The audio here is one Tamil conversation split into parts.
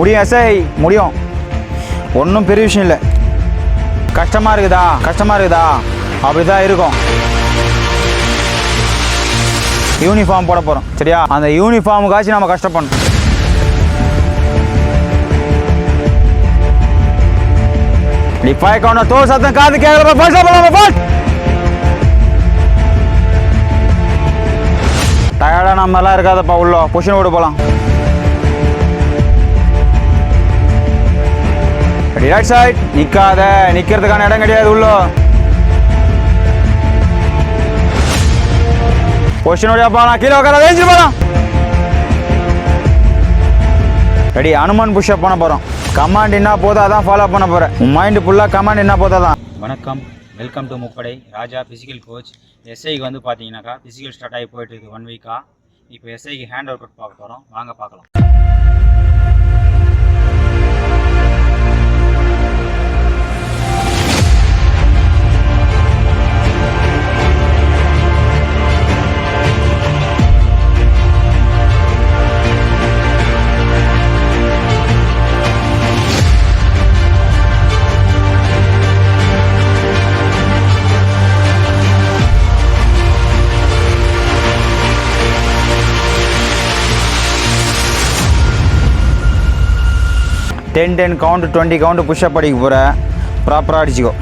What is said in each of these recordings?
முடியும் எஸ்ஐ முடியும். ஒன்றும் பெரிய விஷயம் இல்லை. கஷ்டமாக இருக்குதா? கஷ்டமாக இருக்குதா? அப்படி தான் இருக்கும். யூனிஃபார்ம் போட போகிறோம் சரியா? அந்த யூனிஃபார்முக்காச்சும் நம்ம கஷ்டப்படணும். நீ தோல் சத்தம் காது கேட்கல ஃபர்ஸ்ட் போலாம் ஃபர்ஸ்ட் டயர்டாக நம்ம எல்லாம் இருக்காதப்பா உள்ள. புஷன் விட போலாம் ரைட் சைட் நிக்காத. நிக்கிறதுக்கான இடம் கிடையாது உள்ளோ. பொசிஷன் வழியா போலாம் கீழே உட்கார ரேஞ்சு போலாம். ரெடி அனுமன் புஷ்அப் பண்ண போகிறோம் கமாண்ட் என்ன போதோ அதான் ஃபாலோ பண்ண போகிறேன் உன் மைண்ட் ஃபுல்லாக கமாண்ட் என்ன போதோ தான் வணக்கம். வெல்கம் டு முப்படை. ராஜா ஃபிசிக்கல் கோச் எஸ்ஐக்கு வந்து பார்த்தீங்கன்னாக்கா ஃபிசிக்கல் ஸ்டார்ட் ஆகி போயிட்டு இருக்குது ஒன் வீக்காக இப்போ எஸ்ஐக்கு ஹேண்ட் ஒர்க் அவுட் பார்க்க போகிறோம் வாங்க பார்க்கலாம். Ten ten count twenty count pushup அடிக்க போகிற ப்ராப்பராக அடிச்சுக்கோ.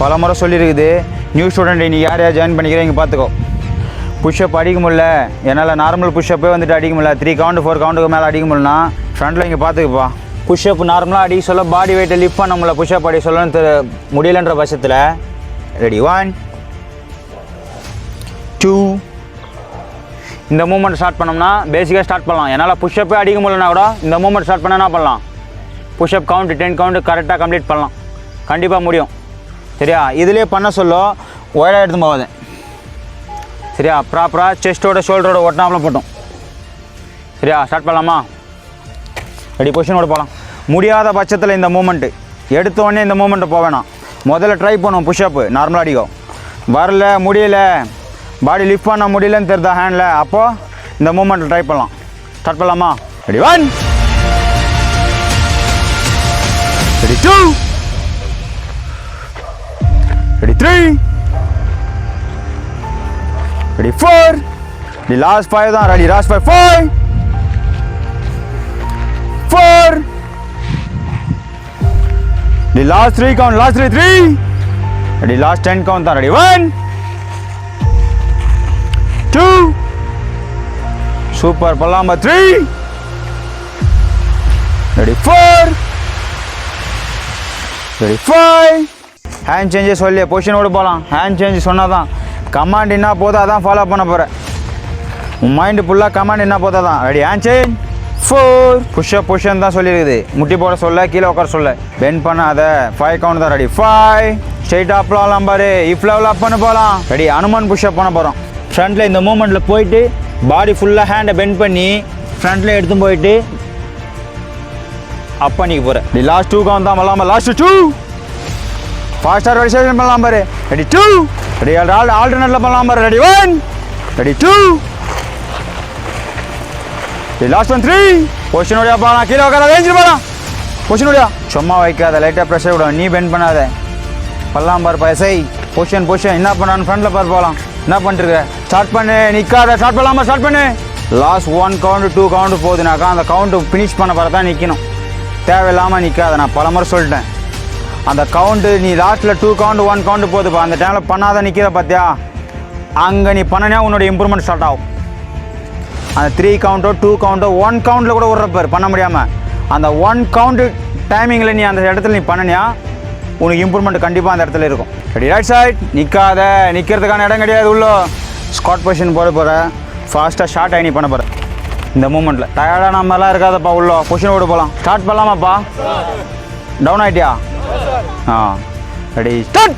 பல முறை சொல்லியிருக்குது நியூ ஸ்டூடெண்ட் நீ யார் யார் ஜாயின் பண்ணிக்கிறீங்க பார்த்துக்கோ புஷ்அப் அடிக்க முடில என்னால் நார்மல் புஷ்அப்பே வந்துட்டு அடிக்க முடியல. த்ரீ கவுண்ட் ஃபோர் கவுண்டுக்கு மேலே அடிக்க முடியலனா ஃப்ரண்ட்டில் இங்கே பார்த்துக்குப்பா புஷ்அப் நார்மலாக அடிக்க சொல்ல பாடி வெயிட்டை லிஃப்ட் பண்ண முடியல. புஷ்அப் அடிக்க சொல்லணும்னு முடியலன்ற பட்சத்தில் ரெடி ஒன் டூ இந்த மூமெண்ட் ஸ்டார்ட் பண்ணோம்னா பேசிக்காக ஸ்டார்ட் பண்ணலாம். என்னால் புஷ்அப்பே அடிக்க முடியலனா கூட இந்த மூமெண்ட் ஸ்டார்ட் பண்ண என்ன பண்ணலாம்? புஷ்அப் கவுண்ட் டென் கவுண்ட் கரெக்டாக கம்ப்ளீட் பண்ணலாம். கண்டிப்பாக முடியும். சரியா? இதிலே பண்ண சொல்ல ஒயராக எடுத்து போகாது சரியா? ப்ராப்பராக செஸ்ட்டோட ஷோல்டரோட ஒட்டினாப்புல போட்டோம். சரியா? ஸ்டார்ட் பண்ணலாமா? ரெடி பொசிஷனோட போகலாம் முடியாத பட்சத்தில் இந்த மூமெண்ட்டு எடுத்தோடனே இந்த மூமெண்ட்டை போக வேணாம். முதல்ல ட்ரை பண்ணுவோம் புஷ்அப்பு நார்மலாக அடிக்கும். வரல முடியல. பாடி லிஃப்ட் பண்ண முடியலன்னு தெரியுதா ஹேண்டில் அப்போது இந்த மூமெண்ட்டை ட்ரை பண்ணலாம். ஸ்டார்ட் பண்ணலாமா? Ready one ready two ready three ready four ready last five தான். Ready last five five four ready last three count last three three ready last ten count தான். Ready one super பல்லாம்பா three ready four ready five hand change சொல்லி பொசிஷனோடு போகலாம் ஹேண்ட் சேஞ்சு சொன்னால் தான் கமாண்ட் என்ன போதோ அதான் ஃபாலோ பண்ண போகிறேன் உன் மைண்டு ஃபுல்லாக கமாண்ட் என்ன போதா தான். Ready hand change four pushup position தான் சொல்லியிருக்குது முட்டி போட சொல்ல கீழே உட்கார சொல்ல. பெண்ட் பண்ணாத ஃபைவ் கவுண்ட் தான். ரெடி ஃபைவ் ஸ்ட்ரெயிட் அப்லாம் பாரு இஃப் லெவல் அப் பண்ண போகலாம் ரெடி அனுமன் புஷ்அப் பண்ண போகிறோம் ஃப்ரண்ட்டில் இந்த மூமெண்ட்டில் போயிட்டு பாடி ஃபுல்லாக ஹேண்டை பெண்ட் பண்ணி ஃப்ரண்ட்டில் எடுத்து போயிட்டு அப் பண்ணிக்க போகிறேன் டி லாஸ்ட் டூக்கு வந்தால் தான் பண்ணலாமா லாஸ்ட் டூ ஃபாஸ்டாக ரெஜிஸ்ட்ரேஷன் பண்ணலாம் பாரு. ரெடி டூ ரெடி ஆல் ஆல்டர்னேட்டில் பண்ணலாம் பாரு. Ready one ready two ready last one three position போகலாம் கீழே உட்கார ரேஞ்சு போகலாம் பொசிஷன் சும்மா வைக்காத லைட்டாக ப்ரெஷர் விடும் நீ பெண்ட் பண்ணாத. பண்ணலாம் பாரு பைசை பொஷன் பொஷன் என்ன பண்ணான்னு ஃப்ரண்ட்டில் பார் போகலாம் என்ன பண்ணிருக்க ஸ்டார்ட் பண்ணு நிற்காத ஸ்டார்ட் பண்ணலாமா? ஸ்டார்ட் பண்ணு. Last one count two count போகுதுனாக்கா அந்த கவுண்ட் ஃபினிஷ் பண்ண பிறகு தான் நிற்கணும் தேவையில்லாமல் நிற்காத நான் பல முறை சொல்லிட்டேன். அந்த கவுண்டு நீ லாஸ்ட்டில் டூ கவுண்ட் ஒன் கவுண்ட் போகுதுப்பா அந்த டைமில் பண்ணாத நிற்கிற பார்த்தியா அங்கே நீ பண்ணனே உன்னோட இம்ப்ரூவ்மெண்ட் ஸ்டார்ட் ஆகும். அந்த த்ரீ கவுண்ட்டோ டூ கவுண்ட்டோ ஒன் கவுண்ட்டில் கூட விட்றப்பார் பண்ண முடியாமல் அந்த ஒன் கவுண்ட் டைமிங்கில் நீ அந்த இடத்துல நீ பண்ணனியா? உனக்கு இம்ப்ரூவ்மெண்ட் கண்டிப்பாக அந்த இடத்துல இருக்கும். ரெடி ரைட் சைட் நிற்காத நிற்கிறதுக்கான இடம் கிடையாது உள்ளோ. ஸ்காட் பொசிஷன் போட போகிற ஃபாஸ்ட்டாக ஷார்ட் ஆகி பண்ண போகிற இந்த மூமெண்ட்டில் டயர்டாக நம்மலாம் இருக்காதப்பா உள்ளோ. பொசிஷன் விட போகலாம் ஸ்டார்ட் பண்ணலாமாப்பா? டவுன் ஆகிட்டியா ஆ. Ready start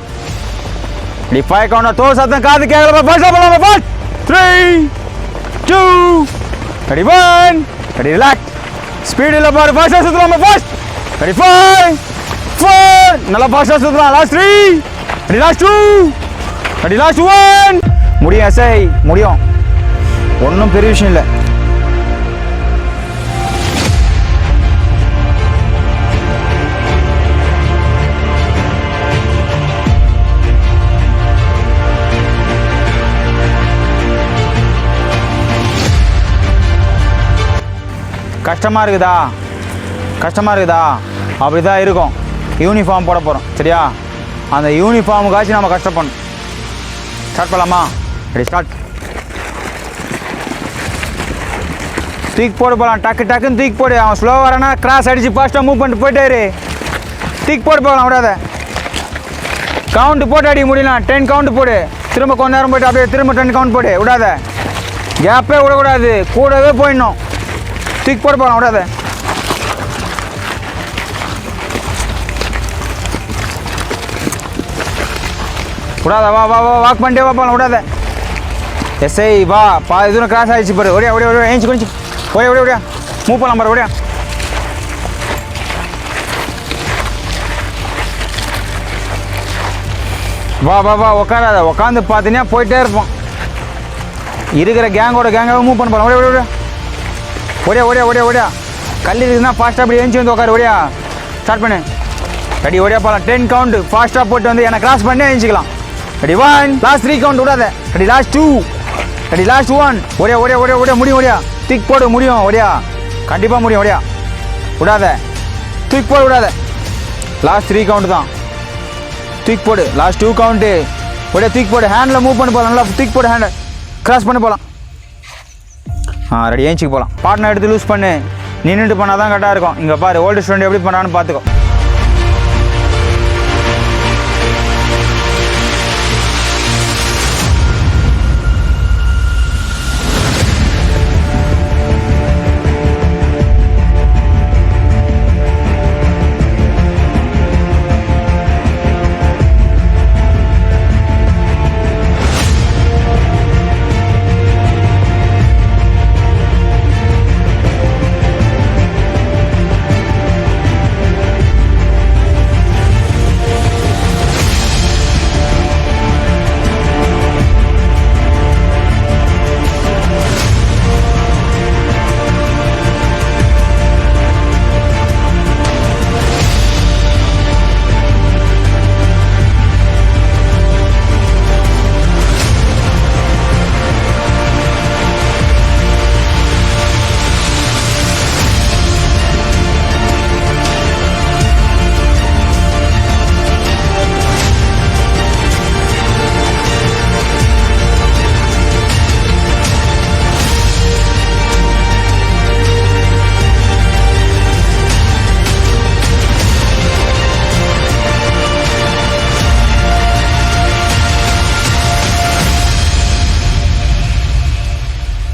ready five counter தோ சத்தம் காது கேட்கலப்பா ஃபர்ஸ்ட் பண்ணலாமா? First three two ready one ready relax speed இல்லை பாரு ஃபர்ஸ்ட் சுற்றுலாமா ஃபர்ஸ்ட் ரெடி ஃபைவ் ஃபோர் நல்லா ஃபாஸ்ட்டாக சுற்றுலாம் last three ready last two ready last one முடியும் எஸ்ஐ முடியும். ஒன்றும் பெரிய விஷயம் இல்லை. கஷ்டமாக இருக்குதா? கஷ்டமாக இருக்குதா? அப்படி தான் இருக்கும். யூனிஃபார்ம் போட போகிறோம் சரியா? அந்த யூனிஃபார்முக்காச்சும் நம்ம கஷ்டப்படணும். ஸ்டார்ட் பண்ணலாமா? ரெடி ஸ்டார்ட் தூக்கி போட்டு போகலாம் டக்கு டக்குன்னு தூக்கி போடு. அவன் ஸ்லோ வரானா கிராஸ் அடிச்சு ஃபாஸ்ட்டாக மூவ் பண்ணிட்டு போயிட்டாரு. தூக்கி போட்டு போகலாம் விடாத. கவுண்ட் போட்டு அடிக்க முடியலாம் டென் கவுண்ட் போடு. திரும்ப கொஞ்ச நேரம் போயிட்டு அப்படியே திரும்ப டென் கவுண்ட் போடு. விடாத. கேப்பே விடக்கூடாது. கூடவே போயிடணும். தூக்கி போட்டு போகலாம் விடாத. விடாத வா வா வா வாக் பண்ணிட்டே வா போகலாம் விடாத எஸ்ஐ வா பா தூரம் கிராஸ் ஆகிடுச்சு பாரு. ஒடியா ஒடியா ஒடியா ஏஞ்சி கொஞ்சம் ஒடியா ஒடியா ஒடியா மூவ் பண்ணலாம் பாரு ஒடியா வா வா வா உட்காராத உட்காந்து பார்த்தீங்கன்னா போயிட்டே இருப்போம். இருக்கிற கேங்கோட கேங்காக மூவ் பண்ண போகலாம் ஒடியா ஒடியா ஒடியா ஒடியா ஒடியா ஒடியா கல் இருக்குதுன்னா ஃபாஸ்ட்டாக அப்படி ஏஞ்சி வந்து உட்காரு ஒடியா ஸ்டார்ட் பண்ணு. ரெடி ஒடியா போகலாம் டென் கவுண்ட் ஃபாஸ்ட்டாக போட்டு வந்து என்னை கிராஸ் பண்ணி ஏஞ்சிக்கலாம். Ready one last three count விடாத. Ready last two ready last one Odia ஒடியா ஒடியா ஒடியா முடியும் ஒடியா திக் போடு முடியும் ஒடியா கண்டிப்பாக முடியும் ஒடியா விடாத. தூக்கி போடு விடாத. லாஸ்ட் த்ரீ கவுண்ட் தான். தூக்கி போடு லாஸ்ட் டூ கவுண்ட்டு ஒடியா தூக்கி போடு. ஹேண்டில் மூவ் பண்ணி போகலாம் நல்லா தூக்கி போடு ஹேண்டை கிராஸ் பண்ணி போகலாம் ஆ ரெடி ஏஞ்சிக்கு போகலாம் பாட்னா எடுத்து லூஸ் பண்ணு. நின்றுட்டு பண்ணால் தான் கரெக்டாக இருக்கும். இங்கே பாரு ஓல்டு ஸ்டூடெண்ட் எப்படி பண்ணான்னு பார்த்துக்கோ.